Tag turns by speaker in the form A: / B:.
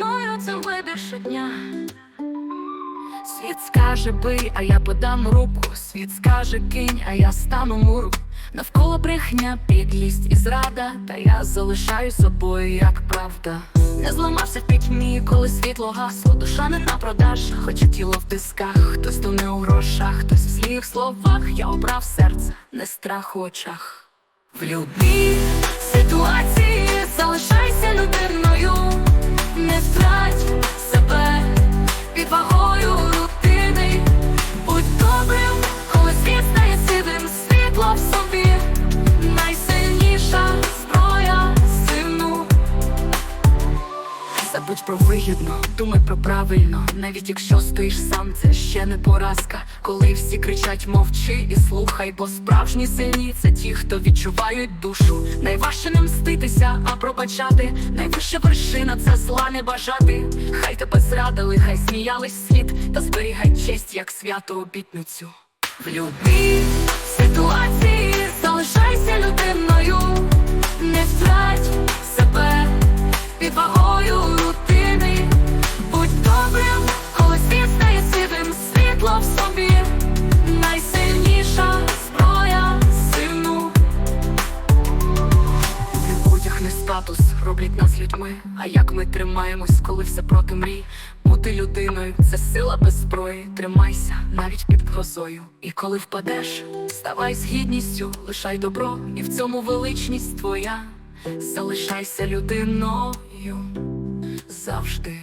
A: ціною це вибір щодня. Світ скаже бий, а я подам руку. Світ скаже кинь, а я стану муру. Навколо брехня, підлість і зрада, та я залишаю собою, як правда. Не зламався в пітьмі, коли світло гасло, душа не на продаж, хоча тіло в тисках, хтось то не у грошах, хтось в слів словах. Я обрав серце, не страх у очах. В любій собі, найсильніша зброя сильну. Забудь про вигідно, думай про правильно, навіть якщо стоїш сам, це ще не поразка. Коли всі кричать мовчи і слухай, бо справжні сильні це ті, хто відчувають душу. Найважче не мститися, а пробачати. Найвища вершина це зла не бажати. Хай тебе зрадили, хай сміялись світ, та зберігай честь, як свято обітницю. В любій see статус роблять нас людьми. А як ми тримаємось, коли все проти мрій? Бути людиною це сила без зброї. Тримайся навіть під грозою. І коли впадеш, ставай з гідністю, лишай добро, і в цьому величність твоя. Залишайся людиною завжди.